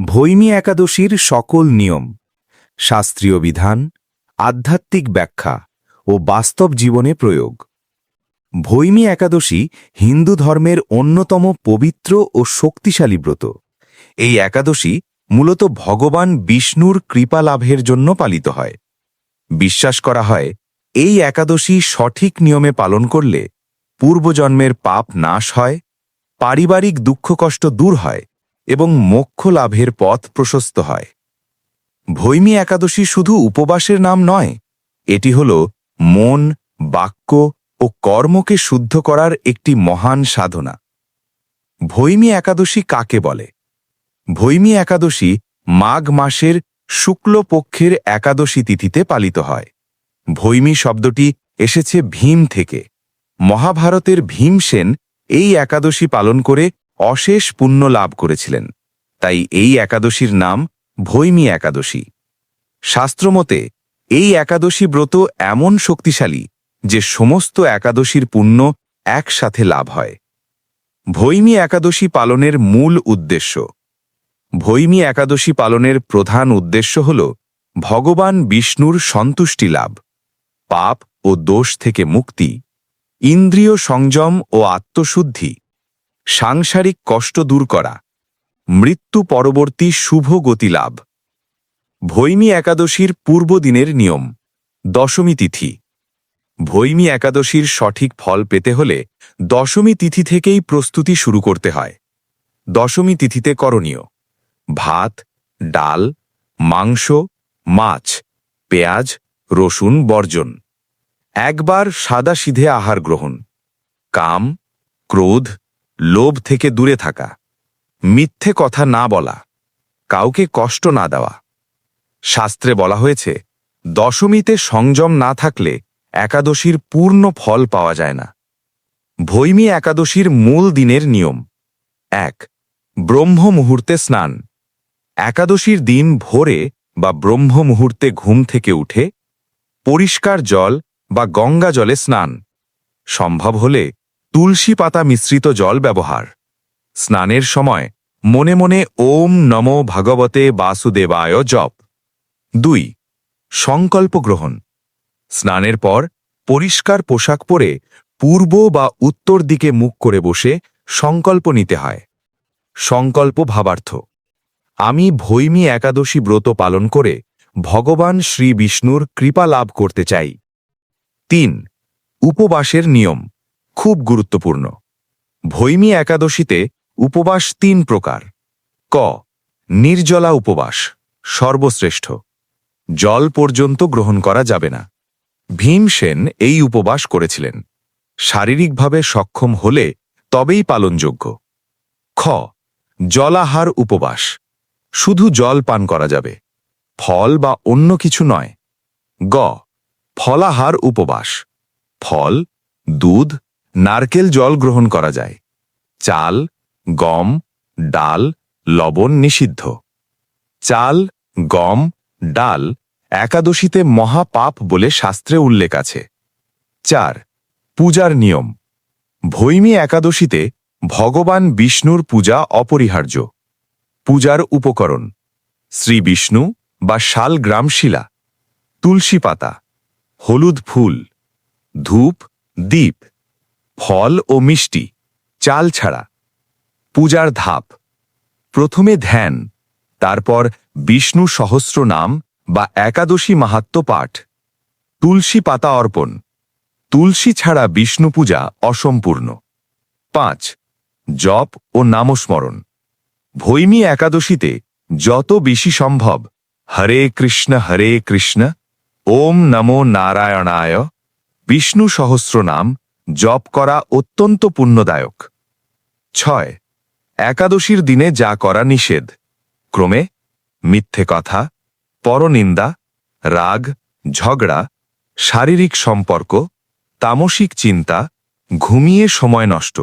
ভৈমী একাদশীর সকল নিয়ম, শাস্ত্রীয় বিধান, আধ্যাত্মিক ব্যাখ্যা ও বাস্তব জীবনে প্রয়োগ। ভৈমী একাদশী হিন্দু ধর্মের অন্যতম পবিত্র ও শক্তিশালী ব্রত। এই একাদশী মূলত ভগবান বিষ্ণুর কৃপা লাভের জন্য পালিত হয়। বিশ্বাস করা হয়, এই একাদশী সঠিক নিয়মে পালন করলে পূর্বজন্মের পাপ নাশ হয়, পারিবারিক দুঃখকষ্ট দূর হয় এবং মোক্ষ লাভের পথ প্রশস্ত হয়। ভৈমী একাদশী শুধু উপবাসের নাম নয়, এটি হল মন, বাক্য ও কর্মকে শুদ্ধ করার একটি মহান সাধনা। ভৈমী একাদশী কাকে বলে? ভৈমী একাদশী মাঘ মাসের শুক্লপক্ষের একাদশী তিথিতে পালিত হয়। ভৈমী শব্দটি এসেছে ভীম থেকে। মহাভারতের ভীমসেন এই একাদশী পালন করে অশেষ পুণ্য লাভ করেছিলেন। তাই এই একাদশীর নাম ভৈমী একাদশী। শাস্ত্রমতে, এই একাদশী ব্রত এমন শক্তিশালী যে সমস্ত একাদশীর পুণ্য একসাথে লাভ হয়। ভৈমী একাদশী পালনের মূল উদ্দেশ্য। ভৈমী একাদশী পালনের প্রধান উদ্দেশ্য হল ভগবান বিষ্ণুর সন্তুষ্টি লাভ, পাপ ও দোষ থেকে মুক্তি, ইন্দ্রিয় সংযম ও আত্মশুদ্ধি সাংসারিক কষ্ট দূর করা। মৃত্যু পরবর্তী শুভ গতি লাভ। ভৈমী একাদশীর পূর্বদিনের নিয়ম। দশমী তিথি। ভৈমী একাদশীর সঠিক ফল পেতে হলে দশমী তিথি থেকেই প্রস্তুতি শুরু করতে হয়। দশমী তিথিতে করণীয়। ভাত, ডাল, মাংস, মাছ, পেঁয়াজ, রসুন, বর্জন। একবার সাদা সিধে আহার গ্রহণ। কাম, ক্রোধ লোভ থেকে দূরে থাকা। মিথ্যে কথা না বলা। কাউকে কষ্ট না দেওয়া। শাস্ত্রে বলা হয়েছে, দশমীতে সংযম না থাকলে একাদশীর পূর্ণ ফল পাওয়া যায় না। ভৈমী একাদশীর মূল দিনের নিয়ম। এক, ব্রহ্ম মুহূর্তে স্নান। একাদশীর দিন ভোরে বা ব্রহ্ম মুহূর্তে ঘুম থেকে উঠে পরিষ্কার জল বা গঙ্গা জলে স্নান। সম্ভব হলে তুলসী পাতা মিশ্রিত জল ব্যবহার। স্নানের সময় মনে মনে ওম নম ভগবতে বাসুদেবায় জপ। দুই, সংকল্প গ্রহণ। স্নানের পর পরিষ্কার পোশাক পরে পূর্ব বা উত্তর দিকে মুখ করে বসে সংকল্প নিতে হয়। সংকল্প ভাবার্থ। আমি ভৈমী একাদশী ব্রত পালন করে ভগবান শ্রী বিষ্ণুর কৃপা লাভ করতে চাই। তিন, উপবাসের নিয়ম। খুব গুরুত্বপূর্ণ। ভৈমী একাদশীতে উপবাস তিন প্রকার। ক, নির্জলা উপবাস, সর্বশ্রেষ্ঠ। জল পর্যন্ত গ্রহণ করা যাবে না। ভীমসেন এই উপবাস করেছিলেন। শারীরিকভাবে সক্ষম হলে তবেই পালনযোগ্য। খ, জলাহার উপবাস, শুধু জল পান করা যাবে, ফল বা অন্য কিছু নয়। গ, ফলাহার উপবাস, ফল, দুধ নারকেল জল গ্রহণ করা যায়। চাল, গম, ডাল, লবণ নিষিদ্ধ। চাল, গম, ডাল একাদশীতে মহাপাপ বলে শাস্ত্রে উল্লেখ আছে। চার, পূজার নিয়ম। ভৈমী একাদশীতে ভগবান বিষ্ণুর পূজা অপরিহার্য। পূজার উপকরণ। শ্রী বিষ্ণু বা শাল গ্রামশিলা। তুলসী পাতা। হলুদ ফুল। ধূপ দ্বীপ ফল ও মিষ্টি, চাল ছাড়া। পূজার ধাপ, প্রথমে ধ্যান, তারপর বিষ্ণু সহস্র নাম বা একাদশী মাহাত্ম পাঠ। তুলসী পাতা অর্পণ, তুলসী ছাড়া বিষ্ণু পূজা অসম্পূর্ণ। পাঁচ, জপ ও নামস্মরণ, ভৈমী একাদশীতে যত বেশি সম্ভব, হরে কৃষ্ণ হরে কৃষ্ণ, ওম নমো নারায়ণায়, বিষ্ণু সহস্র নাম জপ করা অত্যন্ত পুণ্যদায়ক। ছয়, একাদশীর দিনে যা করা নিষেধ। ক্রমে, মিথ্যে কথা, পরনিন্দা, রাগ, ঝগড়া, শারীরিক সম্পর্ক, তামসিক চিন্তা, ঘুমিয়ে সময় নষ্ট।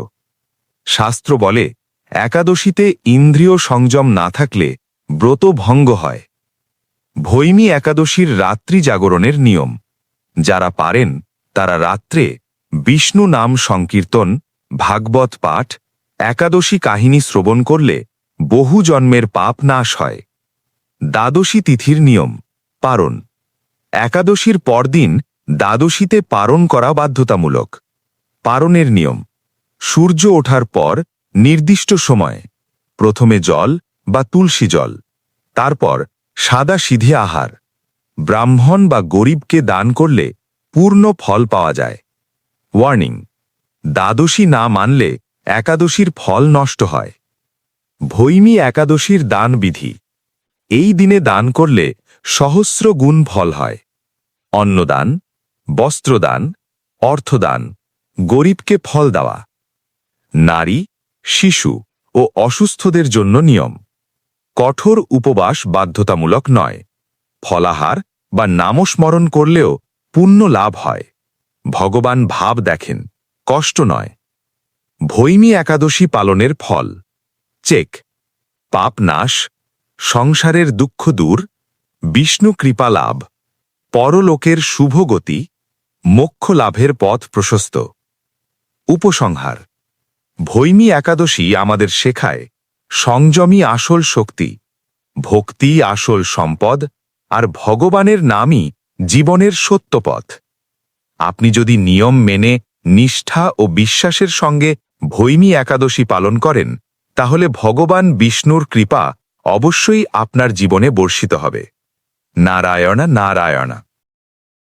শাস্ত্র বলে, একাদশীতে ইন্দ্রিয় সংযম না থাকলে ব্রত ভঙ্গ হয়। ভৈমী একাদশীর রাত্রি জাগরণের নিয়ম। যারা পারেন, তারা রাত্রে বিষ্ণু নাম সংকীর্তন, ভাগবত পাঠ, একাদশী কাহিনী শ্রবণ করলে বহু জন্মের পাপ নাশ হয়। দ্বাদশী তিথির নিয়ম, পারণ। একাদশীর পরদিন দ্বাদশীতে পারণ করা বাধ্যতামূলক। পারণের নিয়ম, সূর্য ওঠার পর নির্দিষ্ট সময়, প্রথমে জল বা তুলসী জল, তারপর সাদা সিধে আহার। ব্রাহ্মণ বা গরিবকে দান করলে পূর্ণ ফল পাওয়া যায়। ওয়ার্নিং দ্বাদশী না মানলে একাদশীর ফল নষ্ট হয়। ভৈমী একাদশীর দান বিধি। এই দিনে দান করলে সহস্র গুণ ফল হয়। অন্নদান, বস্ত্রদান, অর্থদান, গরিবকে ফল দেওয়া। নারী, শিশু ও অসুস্থদের জন্য নিয়ম। কঠোর উপবাস বাধ্যতামূলক নয়। ফলাহার বা নামস্মরণ করলেও পুণ্য লাভ হয়। ভগবান ভাব দেখেন, কষ্ট নয়। ভৈমী একাদশী পালনের ফল। চেক। পাপ নাশ, সংসারের দুঃখ দূর, বিষ্ণু কৃপা লাভ, পরলোকের শুভগতি মোক্ষ লাভের পথ প্রশস্ত। উপসংহার। ভৈমী একাদশী আমাদের শেখায়, সংযমী আসল শক্তি, ভক্তি আসল সম্পদ, আর ভগবানের নামই জীবনের সত্যপথ। আপনি যদি নিয়ম মেনে, নিষ্ঠা ও বিশ্বাসের সঙ্গে ভৈমী একাদশী পালন করেন, তাহলে ভগবান বিষ্ণুর কৃপা অবশ্যই আপনার জীবনে বর্ষিত হবে। নারায়ণা নারায়ণা।